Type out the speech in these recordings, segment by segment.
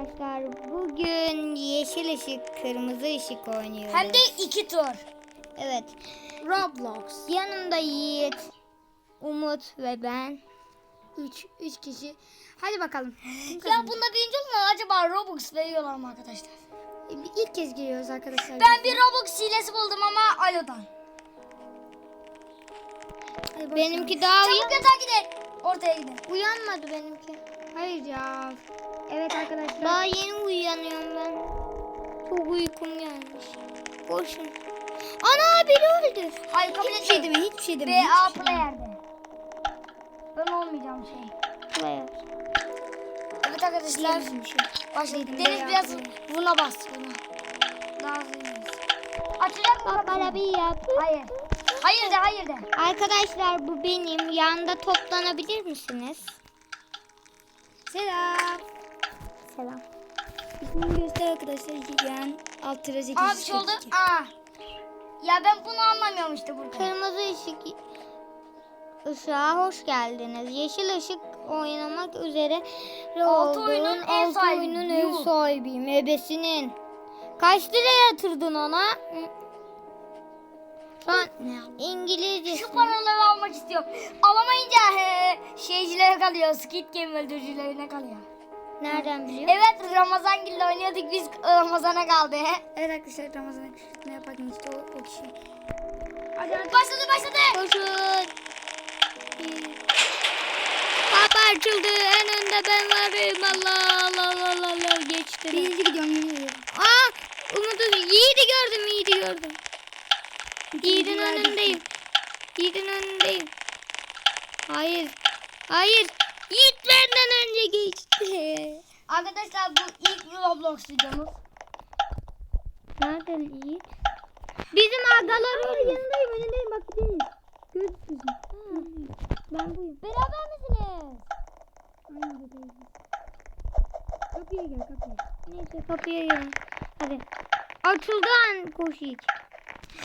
arkadaşlar. Bugün yeşil ışık, kırmızı ışık oynuyoruz. Hem de iki tur. Evet. Roblox. Yanımda Yiğit, Umut ve ben. Üç, üç kişi. Hadi bakalım. ya bunda birinci olan acaba Robux veriyorlar mı arkadaşlar? İlk kez giriyoruz arkadaşlar. Ben bir Robux hilesi buldum ama Alo'dan. Benimki daha Çabuk yatağa gidin. Ortaya gidin. uyanmadı benimki. Hayır ya. Evet arkadaşlar. Daha yeni uyanıyorum ben. Çok uykum gelmiş. Koşun. Ana biri öldü. Hayır kabul Hiçbir şey deme, hiçbir şey deme. Şey deme. player'de. Ben olmayacağım şey. Player. Evet arkadaşlar. Başladık. Deniz biraz buna bas. Buna. Daha hızlı ineriz. Açacak mı? Kapıyı? bir yap. Hayır. Hayır de hayır de. Arkadaşlar bu benim. Yanda toplanabilir misiniz? Selam. Selam. İsmini göster arkadaşlar. Yani alt tirajı Aa bir şey oldu. Aa. Ya ben bunu anlamıyorum işte burada. Kırmızı ışık ışığa hoş geldiniz. Yeşil ışık oynamak üzere Altı olduğun oyunun ev altı sahibi. oyunun ev Yuh. sahibiyim. Ebesinin. Kaç lira yatırdın ona? Hı. Şu an İngilizce. Şu paraları almak istiyorum. Alamayınca he, şeycilere kalıyor. Squid Game öldürücülerine kalıyor. Nereden biliyor? Evet Ramazan Gül'le oynuyorduk biz Ramazan'a kaldı. Evet arkadaşlar Ramazan'a ne yaparken işte o, o kişi. Hadi, hadi. Başladı başladı. Koşun. Kapı açıldı. En önde ben varım. Allah Allah Allah Allah, Allah. geçti. Birinci gidiyorum yeni gidiyorum. Aa, Umut'u Yiğit'i gördüm, Yiğit'i gördüm. Yiğit'in önündeyim. Yiğit'in önündeyim. Hayır. Hayır. Yiğit benden önce geçti. Arkadaşlar bu ilk Roblox videomuz. Nereden Yiğit? Bizim agalar öyle. Yanındayım önündeyim bak Deniz. Göz Ben buyum. Beraber misiniz? Aynı buradayız. Kapıya gel kapıya. Neyse kapıya gelin. Hadi. Açıldı an koş Yiğit.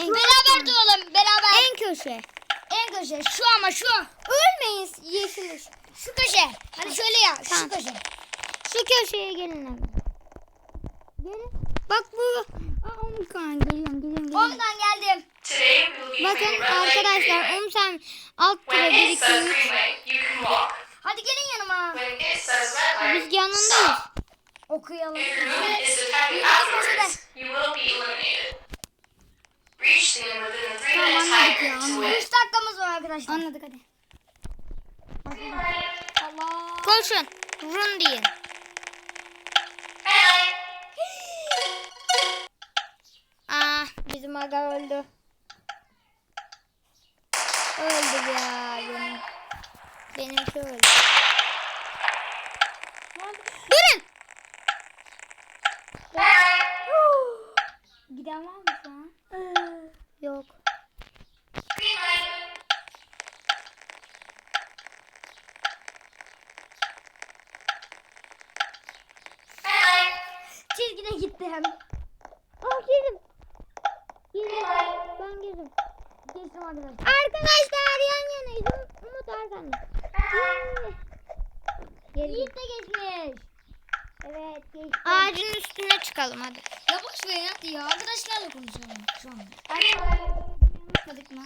En, Beraber duralım beraber. en köşe. En köşe şu ama şu. Ölmeyin yeşil ışık. Şu köşe. Hani şöyle ya şu Tamam. köşe. Şu köşeye gelin hemen. Gelin. Bak bu. Aa Omkan geliyorum geliyorum geliyorum. Omkan geldim. Today Bakın playing Red Light arkadaşlar um alt When it says green light, you can walk. Hadi gelin yanıma. When it says red Biz light, yanındayız. stop. Okuyalım. If your movement is detected afterwards, you will be eliminated. Tamam anladık ya. anladık. win. Üç dakikamız var arkadaşlar. Anladık hadi. Allah. Koşun. Run deyin. red light. Ah bizim aga öldü. Öldü ya benim. Benimki öldü. Durun. Red light. Giden var mı şu an? Yok. Green light. Red light. Çizgide gitti hem. Ah girdim. Girdim. Ben girdim. Geçtim arkadaşlar. Arkadaşlar yan yanayız. Um- Umut arkanda. Yiğit de geçmiş. Evet geçtim. Ağacın üstüne çıkalım hadi. Ya boş verin hadi ya. Arkadaşlarla konuşalım şu an. Unutmadık mı?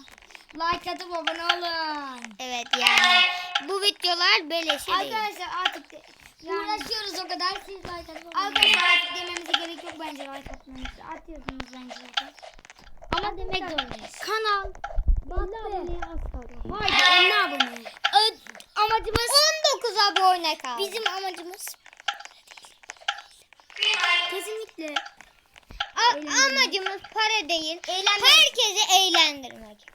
Like atıp abone olun. Evet yani bu videolar beleşe değil. Arkadaşlar artık de, uğraşıyoruz o kadar. Siz like abone Arkadaşlar artık dememize gerek yok bence like atmanızı. Atıyorsunuz bence zaten. Ama demek zorundayız. Kanal. Battı. aboneye az kaldı. Haydi 50 abone. amacımız 19 abone kaldı. bizim amacımız kesinlikle A- amacımız para değil. Eğlenmek. Herkesi eğlendirmek.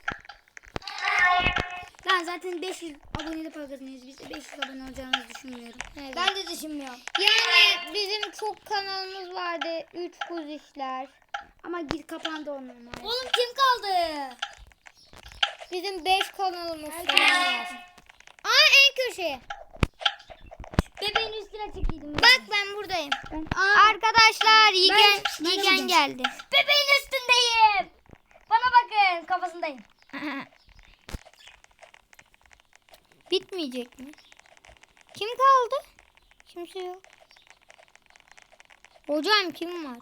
Ben zaten 500 aboneyle para kazanıyoruz. Biz de 500 abone olacağımızı düşünmüyorum. Evet. Ben de düşünmüyorum. Yani bizim çok kanalımız vardı. 3 kuz işler. Ama gir kapandı onlar. Oğlum kim kaldı? Bizim 5 kanalımız var. Aa en köşeye. Bebeğin üstüne çekiydim. Bak ben buradayım. Aa, Arkadaşlar Yigen, ben Yigen geldi. bebeğin üstündeyim. Bana bakın kafasındayım. Bitmeyecek mi? Kim kaldı? Kimse yok. Hocam kim var?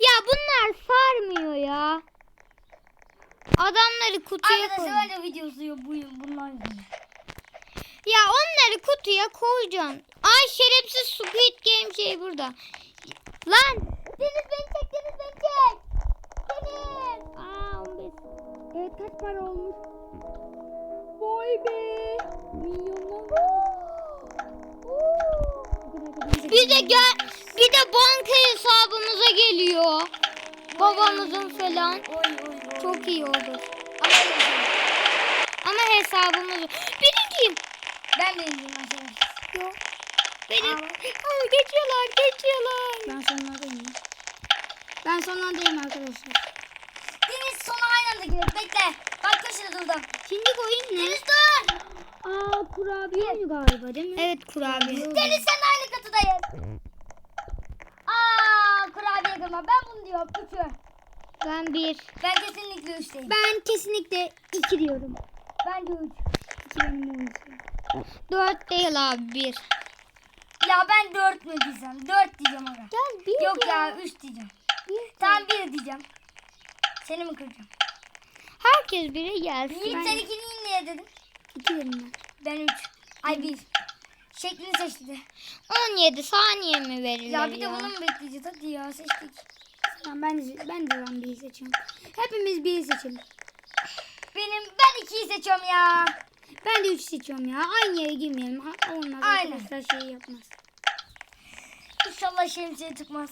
Ya bunlar sarmıyor ya. Adamları kutuya koy. Arkadaşlar de video izliyor bu bunlar yüzünden. Ya onları kutuya koyacaksın. Ay şerefsiz Squid Game şey burada. Lan. Deniz beni çek, Deniz beni çek. Deniz. Aa 15. Evet kaç para olmuş? Bir de gel, bir de banka hesabımıza geliyor. Babamızın falan. Oy oy oy. Çok iyi olur. Ama hesabımız birinciyim. Ben de arkadaşlar. Yok. Benim. Aa, geçiyorlar, geçiyorlar. Ben sonlardayım. Ben sonlardayım arkadaşlar. Deniz sona aynı anda giriyor. Bekle. Bak köşede durdum. Şimdi koyayım ne? Deniz dur. Aa kurabiye mi galiba değil mi? Evet kurabiye. Deniz sen aynı katıdayız. Aa kurabiye kırma. Ben bunu diyorum. Üçü. Ben bir. Ben kesinlikle üçteyim. Ben kesinlikle iki diyorum. Bence üç. İki benim olmuşum. Dört değil abi bir. Ya ben dört mü diyeceğim? Dört diyeceğim aga. Gel bir Yok ya üç diyeceğim. Bir. Tamam bir diyeceğim. Seni mi kıracağım? Herkes bire gelsin. Yiğit sen ikiliyi niye dedin? İki dedim ben. Ben üç. Ay bir. Şeklini seçti de. 17 saniye mi verilir Ya bir de bunu mu bekleyeceğiz? Hadi ya seçtik. Tamam ben de, ben de ben biri seçiyorum. Hepimiz biri seçelim. Benim ben ikiyi seçiyorum ya. Ben de üç seçiyorum ya. Aynı yere girmeyelim. Ha, olmaz Aynen. arkadaşlar şey yapmaz. İnşallah şemsiye çıkmaz.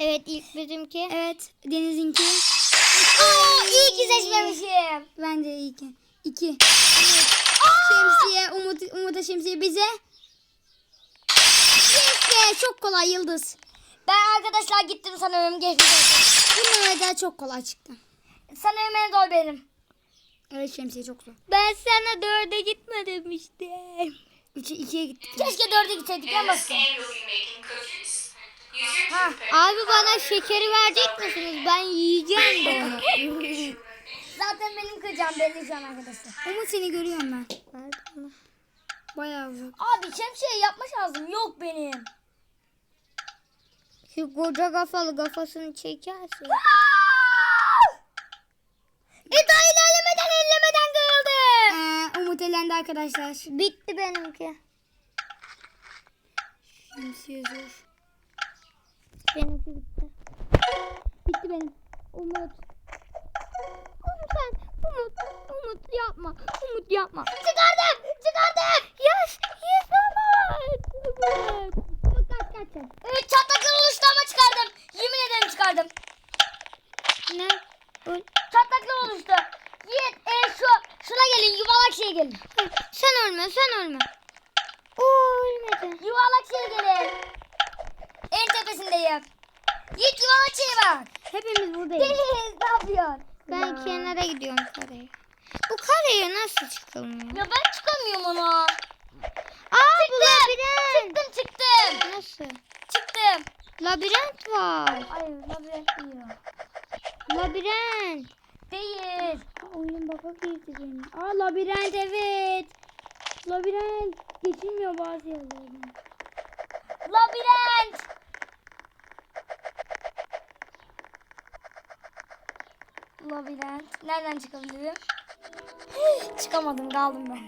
Evet ilk bizimki. Evet Deniz'inki. Aa iyi ki seçmemişim. Ben de ilk. İki. Şemsiye Umut, Umut'a şemsiye bize. Yes çok kolay Yıldız. Ben arkadaşlar gittim sanırım geçmiş olsun. Bunlar da çok kolay çıktı. Sanırım en zor benim. Evet şemsiye çok zor. Ben sana dörde gitme demiştim. Üçe ikiye gittik. Keşke dörde gitseydik en Ha. Abi bana şekeri verecek misiniz? Ben yiyeceğim de onu. Zaten benim kıracağım belli şu an arkadaşlar. Umut seni görüyorum ben. Bayağı uzak. Abi şemsiye yapma şansım yok benim. Şu koca kafalı kafasını çekersin. E daha ilerlemeden ellemeden kırıldı. Ee, Umut elendi arkadaşlar. Bitti benimki. Şemsiye zor. Benimki bitti benim. Umut. Umut sen. Umut. Umut yapma. Umut yapma. Çıkardım çıkardım. Yes. Yes Umut. Umut. Umut kaç kaç. Evet çatlaklar oluştu ama çıkardım. Yemin ederim çıkardım. Ne? Öl. Çatlaklar oluştu. Yiğit e, şu şuna gelin yuvarlak şeye gelin. Sen ölme sen ölme. Oo ölmedi. Yuvarlak şeye gelin. En tepesindeyim. Yuvarlak şeye bak. Hepimiz buradayız. Deniz ne yapıyorsun? Ben kenara gidiyorum kareye. Bu kareye nasıl çıkılmıyor? Ya ben çıkamıyorum ona. Aa bu labirent. Çıktım çıktım. Nasıl? Çıktım. Labirent var. Hayır labirent değil. Labirent. Değil. Oyun baka girdi benim. Aa labirent evet. Labirent geçilmiyor bazı yerlerden. Labirent. Labirent. Nereden çıkabilirim? Çıkamadım kaldım ben.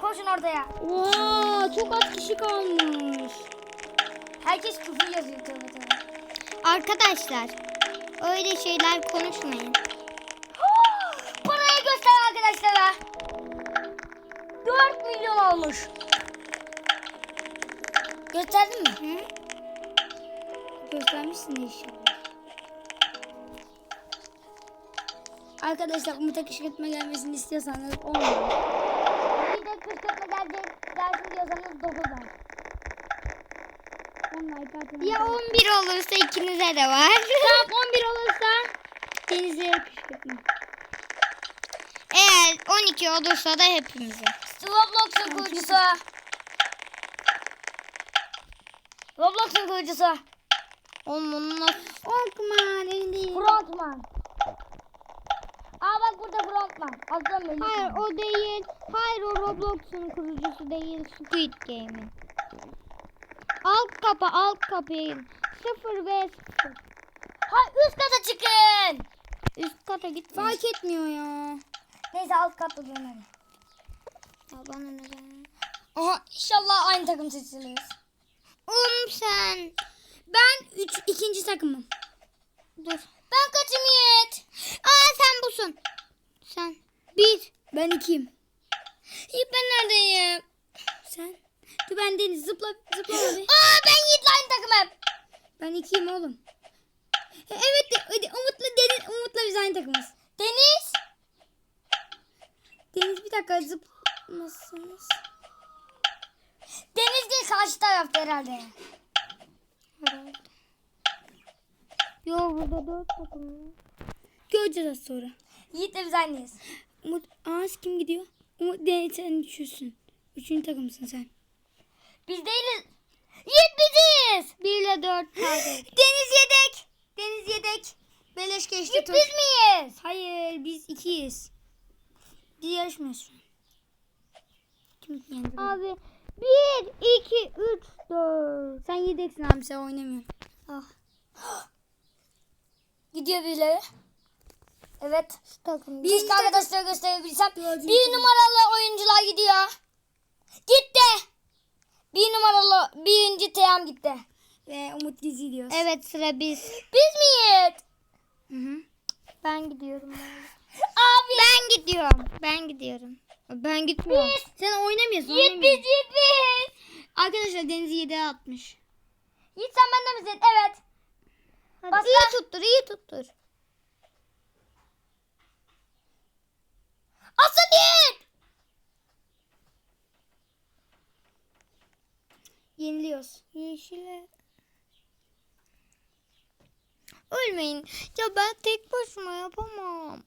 Koşun ortaya. Oo çok az kişi kalmış. Herkes küfür yazıyor tövbe tövbe. Arkadaşlar öyle şeyler konuşmayın. Parayı göster arkadaşlara. 4 milyon olmuş. Gösterdin mi? Hı? Göstermişsin inşallah. Arkadaşlar Umut'a kışkırtma gelmesini istiyorsanız 10 Bir de kışkırtma gelecek, gelsin diyorsanız 9 ay. Ya 11 olursa ikinize de var. Tamam 11 olursa Deniz'e kışkırtma. Eğer 12 olursa da hepimize. Roblox'un kurucusu. Roblox'un kurucusu. Oğlum onu nasıl? Okman elinde. Frontman. Aa bak burada frontman. Adım Melih. Hayır o değil. Hayır o Roblox'un kurucusu değil. Squid Game'in. Alt kapa alt kapıyı. Sıfır ve sıfır. Ha üst kata çıkın. Üst kata gitme. Fark etmiyor ya. Neyse alt katta. Ya bana ne? Aha inşallah aynı takım seçiliyoruz. Um sen. Ben üç, ikinci takımım. Dur. Ben kaçım Yiğit? Aa sen busun. Sen. Bir. Ben ikiyim. Yiğit ben neredeyim? Sen? Dur ben Deniz zıpla zıpla abi. Aa ben Yiğit'le aynı takımım. Ben ikiyim oğlum. E, Evet de, Umut'la Deniz Umut'la biz aynı takımız. Deniz. Deniz bir dakika zıplasınız. Deniz değil karşı tarafta herhalde. Herhalde. Yo burada dört takım. var. Göreceğiz az sonra. Yiğit'le biz aynıyız. Umut, aa kim gidiyor? Umut Deniz sen üçüsün. Üçüncü takımsın sen. Biz değiliz. Yiğit biziz. Bir ile dört kaldı. Deniz yedek. Deniz yedek. Beleş geçti. Yiğit biz miyiz? Hayır biz ikiyiz. Biz yarışmıyoruz şu an. Kim yendi? Abi bir, iki, üç, dört. Sen yedeksin abi sen oynamıyorsun. Ah. Gidiyor birileri. Evet. Takım. Keşke arkadaşlara gösterebilsem. Bir numaralı oyuncular gidiyor. Gitti. Bir numaralı birinci Teyam gitti. Ve Umut Dizi diyoruz. Evet sıra biz. Biz miyiz? Hı hı. Ben gidiyorum. Abi. Ben gidiyorum. Ben gidiyorum. Ben gitmiyorum. Sen oynamıyorsun. Yiğit biz, Yiğit biz. Arkadaşlar Deniz'i 7'ye atmış. Yiğit sen bende misin? Evet. Hadi Bas iyi tuttur, iyi tuttur. Asıl Yiğit. Yeniliyoruz. Yeşile. Ölmeyin. Ya ben tek başıma yapamam.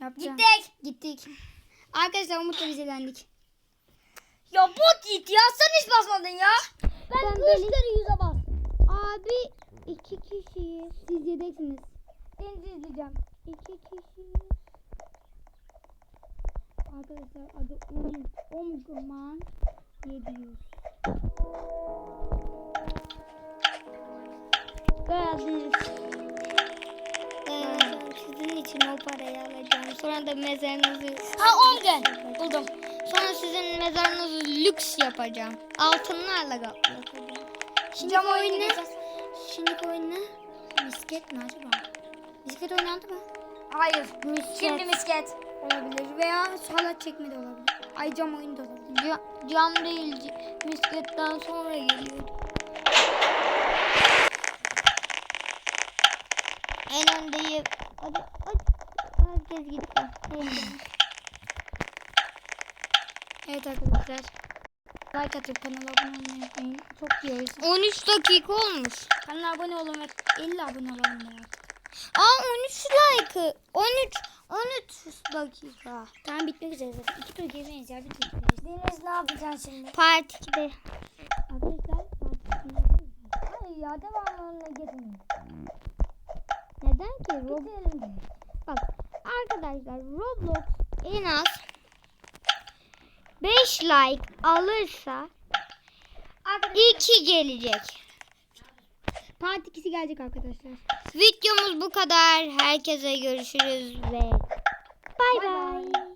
Yapacağım. Gittik. Gittik. Arkadaşlar Umut'la biz elendik. Ya bot Yiğit ya sen hiç basmadın ya. Ben, Ben üç böyle- kere yüze bastım. Abi iki kişiyiz. Siz yedeksiniz. Denizi izleyeceğim. İki kişiyiz. Arkadaşlar adı Umut. Omgurman 700. Geldiniz. Sizin için o parayı alacağım. Sonra da mezarınızı... Ha 10 gün. Buldum. Sonra sizin mezarınızı lüks yapacağım. Altınlarla kaplatacağım. Şimdi oyun ne? Şimdiki oyun ne? Misket mi acaba? Misket oynandı mı? Hayır. Misket. Şimdi misket. Olabilir veya salat çekme de olabilir. Ay cam oyunu da olabilir. Ca- cam değil. Misketten sonra geliyor. En öndeyim. Hadi, hadi. Herkes gitti. Evet arkadaşlar. Like atıp kanala abone olmayı unutmayın. Çok diyoruz. 13 dakika olmuş. Kanala abone olun ve 50 abone olalım artık. Aa 13 like. 13 13 dakika. Tamam bitmek üzere zaten. İki tur girmeyiz ya bir tur girmeyiz. Deniz ne yapacaksın şimdi? Part 2'de. Arkadaşlar Hayır ya devamını getirmeyin. Neden ki? Rob Bak arkadaşlar Roblox en az 5 like alırsa 2 gelecek. Part 2'si gelecek arkadaşlar. Videomuz bu kadar. Herkese görüşürüz ve bay Bay.